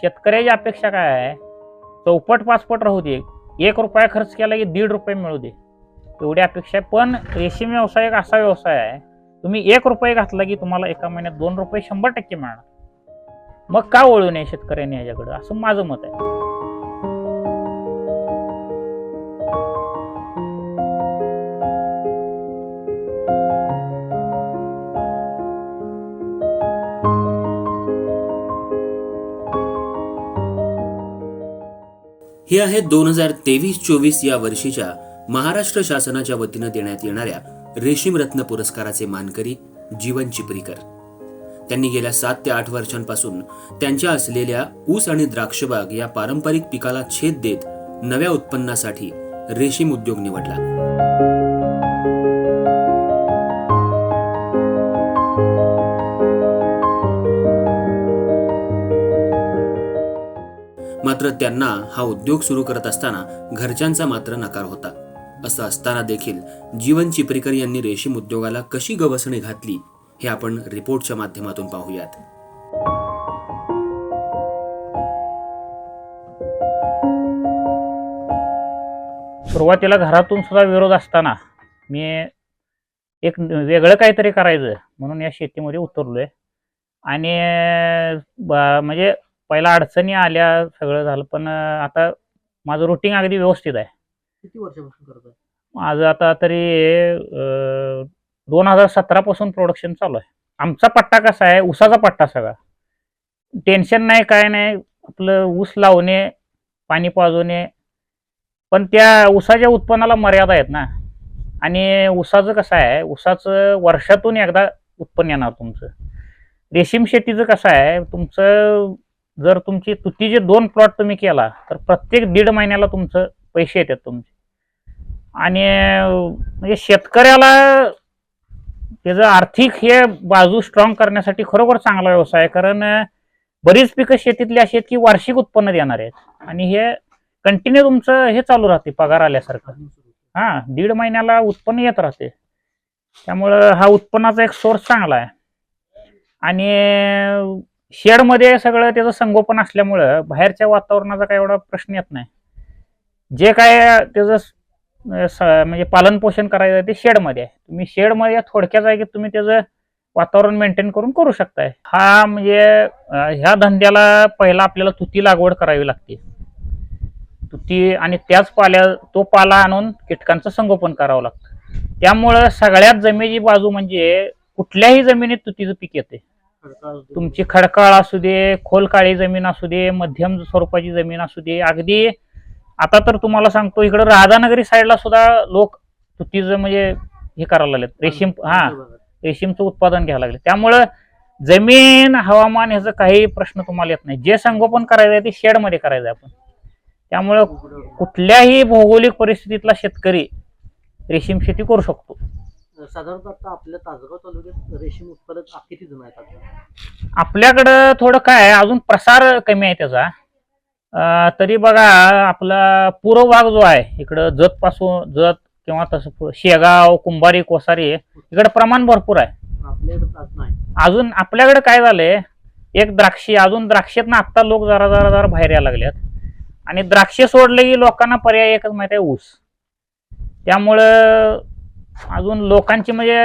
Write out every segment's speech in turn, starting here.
शेतकऱ्याची अपेक्षा काय आहे? चौपट पाचपट राहू दे. एक रुपया खर्च केला की दीड रुपये मिळू दे. एवढी अपेक्षा आहे. पण रेशीम व्यवसाय एक असा व्यवसाय आहे तुम्ही एक रुपये घातला की तुम्हाला एका महिन्यात दोन रुपये शंभर टक्के मिळणार. मग का वळू नये शेतकऱ्यांनी याच्याकडं? असं माझं मत आहे. हे आहे दोन हजार तेवीस चोवीस या वर्षीच्या महाराष्ट्र शासनाच्या वतीनं देण्यात येणाऱ्या रेशीम रत्न पुरस्काराचे मानकरी जीवन चिपरीकर. त्यांनी गेल्या सात ते आठ वर्षांपासून त्यांच्या असलेल्या ऊस आणि द्राक्षबाग या पारंपरिक पिकाला छेद देत नव्या उत्पन्नासाठी रेशीम उद्योग निवडला. मात्र त्यांना हा उद्योग सुरू करत असताना घरच्यांचा मात्र नकार होता. असं असताना देखील जीवन चिपरीकर यांनी रेशीम उद्योगाला कशी गवसणी घातली हे आपण रिपोर्टच्या माध्यमातून पाहूयात. सुरुवातीला घरातून सुद्धा विरोध असताना मी एक वेगळं काहीतरी करायचं म्हणून या शेतीमध्ये उतरलोय. आणि म्हणजे पहिला अडचणी आल्या सगळं झालं पण आता माझं रुटीन अगदी व्यवस्थित आहे. किती वर्षापासून करत माझं आता तरी दोन हजार सतरा पासून प्रोडक्शन चालू आहे. आमचा पट्टा कसा आहे? ऊसाचा पट्टा सगळा. टेन्शन नाही काय नाही. आपलं ऊस लावणे पाणी पाजवणे. पण त्या ऊसाच्या उत्पन्नाला मर्यादा आहेत ना. आणि ऊसाचं कसं आहे? ऊसाचं वर्षातून एकदा उत्पन्न येणार तुमचं. रेशीम शेतीचं कसं आहे? तुमचं जर तुमची तुतीचे दोन प्लॉट तुम्ही केला तर प्रत्येक दीड महिन्याला तुमचं पैसे येतात तुमचे. आणि म्हणजे शेतकऱ्याला त्याचं आर्थिक हे बाजू स्ट्रॉंग करण्यासाठी खरोखर चांगला व्यवसाय आहे. कारण बरीच पिकं शेतीतली अशी आहेत की वार्षिक उत्पन्न देणार आहेत. आणि हे कंटिन्यू तुमचं हे चालू राहते पगार आल्यासारखं. हां हा दीड महिन्याला उत्पन्न येत राहते. त्यामुळं हा उत्पन्नाचा एक सोर्स चांगला आहे. आणि शेडमध्ये सगळं त्याचं संगोपन असल्यामुळं बाहेरच्या वातावरणाचा काही एवढा प्रश्न येत नाही. जे काय त्याचं म्हणजे पालन पोषण करायचं ते शेडमध्ये आहे. तुम्ही शेडमध्ये थोडक्या जागेत तुम्ही त्याचं वातावरण मेंटेन करून करू शकताय. हा म्हणजे ह्या धंद्याला पहिला आपल्याला तुती लागवड करावी लागते. तुती आणि त्याच पाल्या तो पाला आणून कीटकांचं संगोपन करावं लागतं. त्यामुळं सगळ्यात जमिनीची बाजू म्हणजे कुठल्याही जमिनीत तुतीचं पीक येते. तुमची खडकाळ असू दे खोल काळी जमीन असू दे मध्यम स्वरूपाची जमीन असू दे. अगदी आता तर तुम्हाला सांगतो इकडं राधानगरी साईडला सुद्धा लोक तुतीचं म्हणजे हे करायला लागलेत. रेशीम हा. रेशीमचं उत्पादन घ्यायला लागले त्यामुळं जमीन हवामान ह्याचं काही प्रश्न तुम्हाला येत नाही. जे संगोपन करायचं आहे ते शेडमध्ये करायचं आहे आपण. त्यामुळं. कुठल्याही भौगोलिक परिस्थितीतला शेतकरी रेशीम शेती करू शकतो. साधारणतः आता आपल्या तासगाव तालुक्यात रेशीम उत्पादक आ- किती जण आहेत आता? आपल्याकडं थोडं काय आहे, अजून प्रसार कमी आहे त्याचा. अं, तरी बघा आपला पूर्व भाग जो आहे इकडं जत पासून जत किंवा तसं शेगाव कुंभारी कोसारी इकडं प्रमाण भरपूर आहे. आपल्याकडे तास नाही. अजून आपल्याकडे काय झालंय एक द्राक्षी अजून द्राक्षेतनं आत्ता लोक जरा जरा जरा बाहेर यायला लागलेत. आणि द्राक्षे सोडले की लोकांना पर्याय एकच माहिती आहे ऊस. त्यामुळं अजून लोकांची म्हणजे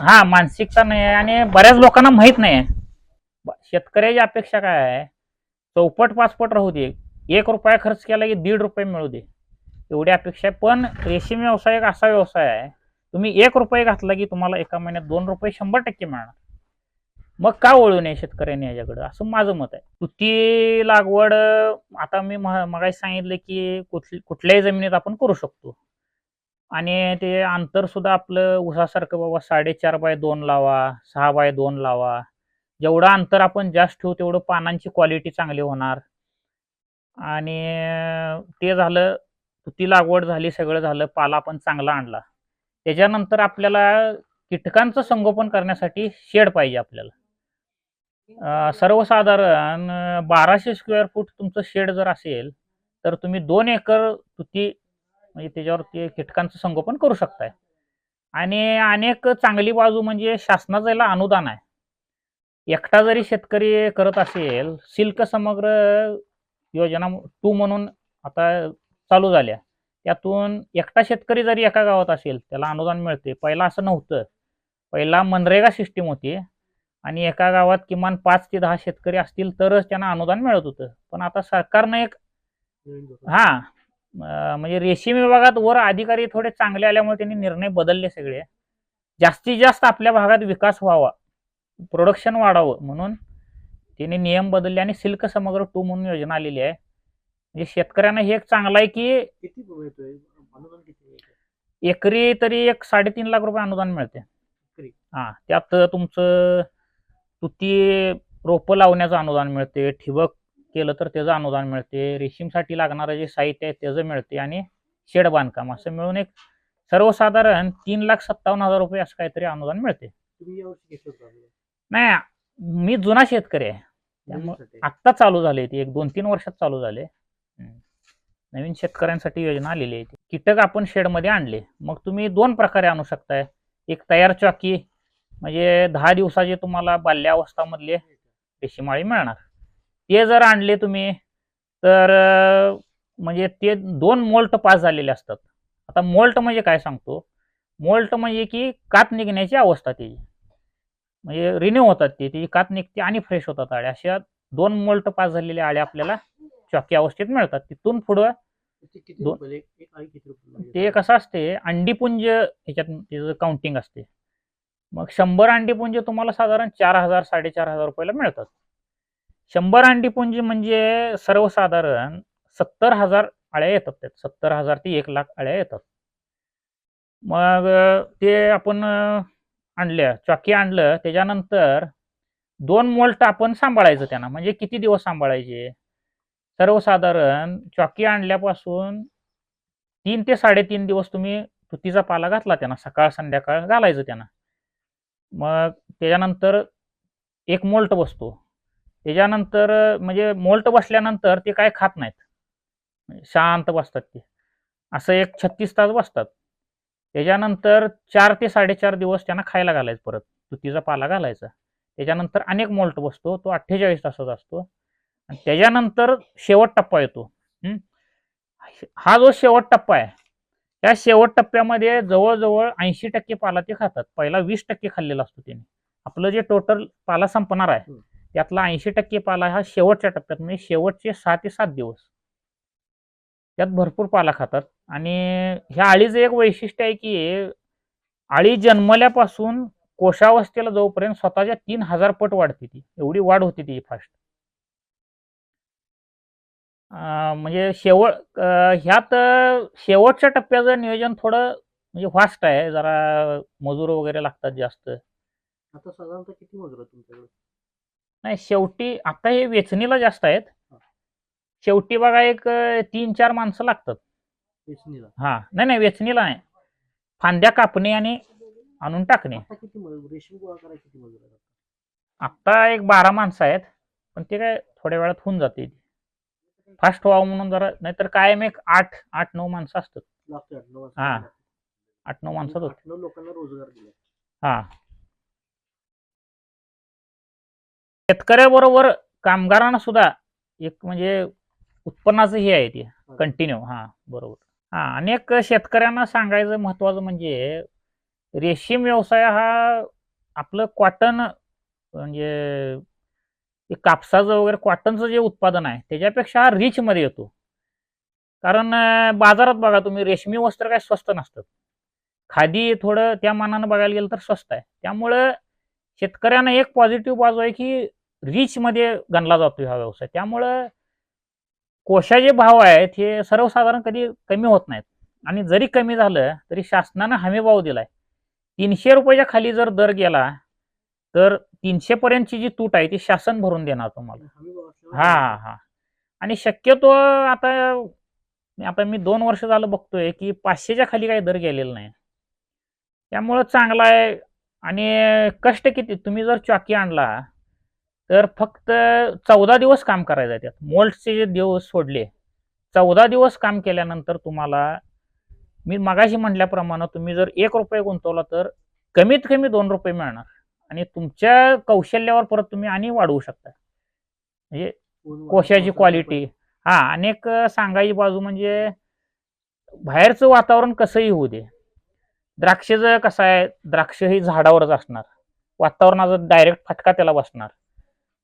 हा मानसिकता नाही आहे आणि बऱ्याच लोकांना माहीत नाही आहे. शेतकऱ्याची अपेक्षा काय आहे? चौपट पाचपट राहू दे. एक रुपया खर्च केला की दीड रुपये मिळू दे. एवढी अपेक्षा आहे. पण रेशीम व्यवसाय एक असा व्यवसाय आहे. तुम्ही एक रुपये घातला की तुम्हाला एका महिन्यात दोन रुपये शंभर टक्के मिळणार. मग का वळू नये शेतकऱ्यांनी याच्याकडं? असं माझं मत आहे. तुती लागवड आता मी मगाशी सांगितलं की कुठली कुठल्याही जमिनीत आपण करू शकतो. आणि ते अंतर सुद्धा आपलं उसासारखं बाबा साडेचार बाय दोन लावा सहा बाय दोन लावा. जेवढं अंतर आपण जास्त ठेवू तेवढं पानांची क्वालिटी चांगली होणार. आणि ते झालं तुती लागवड झाली सगळं झालं पाला पण चांगला आणला. त्याच्यानंतर आपल्याला कीटकांचं संगोपन करण्यासाठी शेड पाहिजे आपल्याला. सर्वसाधारण बाराशे स्क्वेअर फूट तुमचं शेड जर असेल तर तुम्ही दोन एकर तुती म्हणजे त्याच्यावरती कीटकांचं संगोपन करू शकताय. आणि अनेक चांगली बाजू म्हणजे शासनाचं याला अनुदान आहे. एकटा जरी शेतकरी करत असेल सिल्क समग्र योजना टू म्हणून आता चालू झाल्या. त्यातून एकटा शेतकरी जरी एका गावात असेल त्याला अनुदान मिळते पहिला असं नव्हतं. पहिला मनरेगा सिस्टीम होती आणि एका गावात किमान पाच ते दहा शेतकरी असतील तरच त्यांना अनुदान मिळत होतं. पण आता सरकारनं एक. हा. म्हणजे रेशीम विभागात वर अधिकारी थोडे चांगले आल्यामुळे त्यांनी निर्णय बदलले सगळे जास्तीत जास्त आपल्या भागात विकास व्हावा प्रोडक्शन वाढावं म्हणून त्यांनी नियम बदलले आणि सिल्क समग्र टू म्हणून योजना आलेली आहे म्हणजे शेतकऱ्यांना हे एक चांगलं आहे की किती मिळतोय अनुदान किती मिळतंय? एकरी तरी एक साडेतीन लाख रुपये अनुदान मिळते? हा त्यात तुमचं तुती रोपं लावण्याचं अनुदान मिळते ठिबक केलं तर त्याचं अनुदान मिळते. रेशीमसाठी लागणारं जे साहित्य आहे त्याचं मिळते आणि शेड बांधकाम असं मिळून एक सर्वसाधारण तीन लाख सत्तावन्न हजार रुपये असं काहीतरी अनुदान मिळते? नाही मी जुना शेतकरी आहे. त्यामुळे. आत्ता चालू झाले ती. एक दोन तीन वर्षात चालू झाले. नवीन शेतकऱ्यांसाठी योजना आलेली आहे कीटक आपण शेडमध्ये आणले. मग तुम्ही दोन प्रकारे आणू शकताय. एक तयार चॉकी म्हणजे दहा दिवसाचे तुम्हाला बाल्यावस्थामधले रेशीमाळी मिळणार. ते जर आणले तुम्ही तर म्हणजे ते दोन मोल्ट पास झालेले असतात. आता मोल्ट म्हणजे काय सांगतो? मोल्ट म्हणजे की कात निघण्याची अवस्था त्याची म्हणजे रिन्यू होतात ते त्याची कात निघते आणि फ्रेश होतात आळ्या. अशा दोन मोल्ट पास झालेल्या आळ्या आपल्याला चॉकी अवस्थेत मिळतात. तिथून पुढं ते कसं असते अंडीपुंज ह्याच्यात त्याचं काउंटिंग असते. मग शंभर अंडीपुंज तुम्हाला साधारण चार हजार साडेचार हजार रुपयाला मिळतात. शंभर अंडीपुंज म्हणजे सर्वसाधारण सत्तर हजार अळ्या येतात त्यात. सत्तर हजार ते एक लाख अळ्या येतात. मग ते आपण आणल्या चॉकी आणलं त्याच्यानंतर दोन मोल्ट आपण सांभाळायचं त्यांना. म्हणजे किती दिवस सांभाळायचे? सर्वसाधारण चॉकी आणल्यापासून तीन ते साडेतीन दिवस तुम्ही तुतीचा पाला घातला त्यांना. सकाळ संध्याकाळ घालायचं त्यांना. मग त्याच्यानंतर एक मोल्ट बसतो. त्याच्यानंतर म्हणजे मोल्ट बसल्यानंतर ते काय खात नाहीत. म्हणजे शांत बसतात ते. असं एक छत्तीस तास बसतात. त्याच्यानंतर चार ते साडेचार दिवस त्यांना खायला घालायचं परत. तुतीचा पाला घालायचा. त्याच्यानंतर अनेक मोल्ट बसतो. तो अठ्ठेचाळीस तासाचा असतो. आणि त्याच्यानंतर शेवट टप्पा येतो. हा जो शेवट टप्पा आहे त्या शेवट टप्प्यामध्ये जवळजवळ ऐंशी टक्के पाला ते खातात. पहिला वीस टक्के खाल्लेला असतो त्याने. आपलं जे टोटल पाला संपणार आहे त्यातला ऐंशी टक्के पाला हा शेवटच्या टप्प्यात म्हणजे शेवटचे सहा ते सात दिवस. त्यात भरपूर पाला खातात. आणि ह्या आळीचं एक वैशिष्ट्य आहे की आळी जन्मल्यापासून कोशावस्थेला जोपर्यंत स्वतःच्या तीन हजार पट वाढते ती. एवढी वाढ होती ती फास्ट म्हणजे शेवट ह्यात शेवटच्या टप्प्याचं नियोजन थोडं म्हणजे फास्ट आहे. जरा मजूर वगैरे लागतात जास्त. आता साधारणतः किती मजूर तुमच्याकडे? नाही शेवटी आता हे वेचणीला जास्त आहेत. शेवटी बघा एक तीन चार माणसं लागतात. वेचणीला. हा. नाही नाही वेचणीला नाही. फांद्या कापणे आणि आणून टाकणे. आता किती मजूर रेशीम गोळा करायला किती मजूर आहेत आता? एक बारा माणसं आहेत पण ते काय थोड्या वेळात होऊन जाते फास्ट व्हावं म्हणून जरा नाहीतर कायम एक आठ आठ नऊ माणसं असतात. आठ नऊ. हा. आठ नऊ माणसात होत आठ नऊ लोकांना रोजगार दिला हा. शेतकऱ्याबरोबर कामगारांना सुद्धा एक म्हणजे उत्पन्नाचं हे आहे ते कंटिन्यू हा बरोबर. हा एक शेतकऱ्यांना सांगायचं महत्वाचं म्हणजे रेशीम व्यवसाय हा आपलं कॉटन म्हणजे कापसाचं वगैरे कॉटनचं जे उत्पादन आहे त्याच्यापेक्षा हा रिच मध्ये येतो. कारण बाजारात बघा तुम्ही रेशमी वस्त्र काय स्वस्त नसतं खादी थोडं त्या मानानं बघायला गेलं तर स्वस्त आहे. त्यामुळं शेतकऱ्यांना एक पॉझिटिव्ह बाजू आहे की रीचमध्ये गणला जातो हा व्यवसाय. त्यामुळं कोशाचे भाव आहेत हे सर्वसाधारण कधी कमी होत नाहीत. आणि जरी कमी झालं तरी शासनानं हमी भाव दिलाय. तीनशे रुपयाच्या खाली जर दर गेला तर तीनशे पर्यंतची जी तूट आहे ती शासन भरून देणार तुम्हाला. हा हा. हा आणि शक्यतो आता आता मी दोन वर्ष झालं बघतोय की पाचशेच्या खाली काही दर गेलेला नाही त्यामुळं चांगला आहे. आणि कष्ट किती? तुम्ही जर चॉकी आणला तर फक्त चौदा दिवस काम करायचं आहे त्यात मोल्डचे जे दिवस सोडले चौदा दिवस काम केल्यानंतर तुम्हाला मी मगाशी म्हटल्याप्रमाणे तुम्ही जर एक रुपये गुंतवला तर कमीत कमी दोन रुपये मिळणार. आणि तुमच्या कौशल्यावर परत तुम्ही आणि वाढवू शकता. म्हणजे कोशाची क्वालिटी हा अनेक सांगायची बाजू म्हणजे बाहेरचं वातावरण कसंही होऊ दे. द्राक्षाचं कसं आहे द्राक्ष ही झाडावरच असणार. वातावरणाचा डायरेक्ट फटका त्याला बसणार.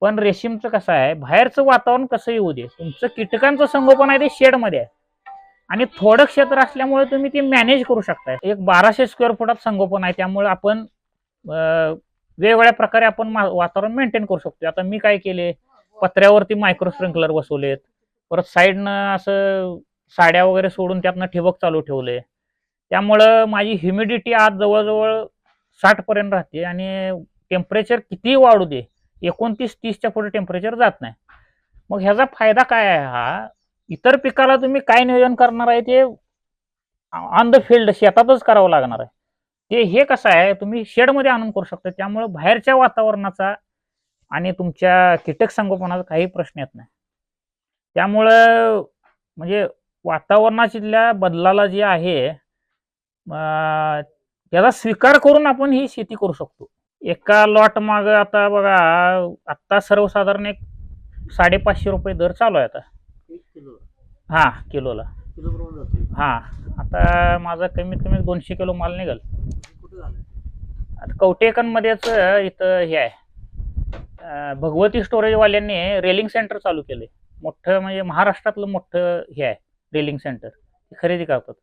पण रेशीमचं कसं आहे बाहेरचं वातावरण कसं येऊ दे? तुमचं कीटकांचं संगोपन आहे ते शेडमध्ये आहे. आणि थोडं क्षेत्र असल्यामुळे तुम्ही ते मॅनेज करू शकताय. एक बाराशे स्क्वेअर फुटात संगोपन आहे त्यामुळे आपण वेगवेगळ्या प्रकारे आपण मा- वातावरण मेंटेन करू शकतो. आता मी काय केले पत्र्यावरती मायक्रो स्प्रिंकलर बसवलेत. परत साईडनं असं साड्या वगैरे सोडून त्यातनं ठिबक चालू ठेवले. त्यामुळं माझी ह्युमिडिटी आज जवळजवळ साठपर्यंत राहते आणि टेम्परेचर कितीही वाढू दे एकोणतीस तीसच्या पुढे टेम्परेचर जात नाही. मग ह्याचा फायदा काय आहे हा? इतर पिकाला तुम्ही काय नियोजन करणार आहे ते ऑन द फील्ड शेतातच करावं लागणार आहे. ते हे कसं आहे तुम्ही शेडमध्ये आणून करू शकता. त्यामुळं बाहेरच्या वातावरणाचा आणि तुमच्या कीटक संगोपनाचा काही प्रश्न येत नाही. त्यामुळं म्हणजे वातावरणाच्या बदलाला जे आहे त्याचा स्वीकार करून आपण ही शेती करू शकतो. एका लॉट माग आता बघा आत्ता सर्वसाधारण एक साडेपाचशे रुपये दर चालू आहे आता. एक किलो. हा किलोला. किलो प्रमाणे जाते हा आता माझा कमीत कमी दोनशे किलो माल निघल. हे कुठे झालं आता कवटेकनमध्येच इथं हे आहे. अं, भगवती स्टोरेजवाल्यांनी रेलिंग सेंटर चालू केले मोठं म्हणजे महाराष्ट्रातलं मोठं हे आहे रेलिंग सेंटर खरेदी करतात.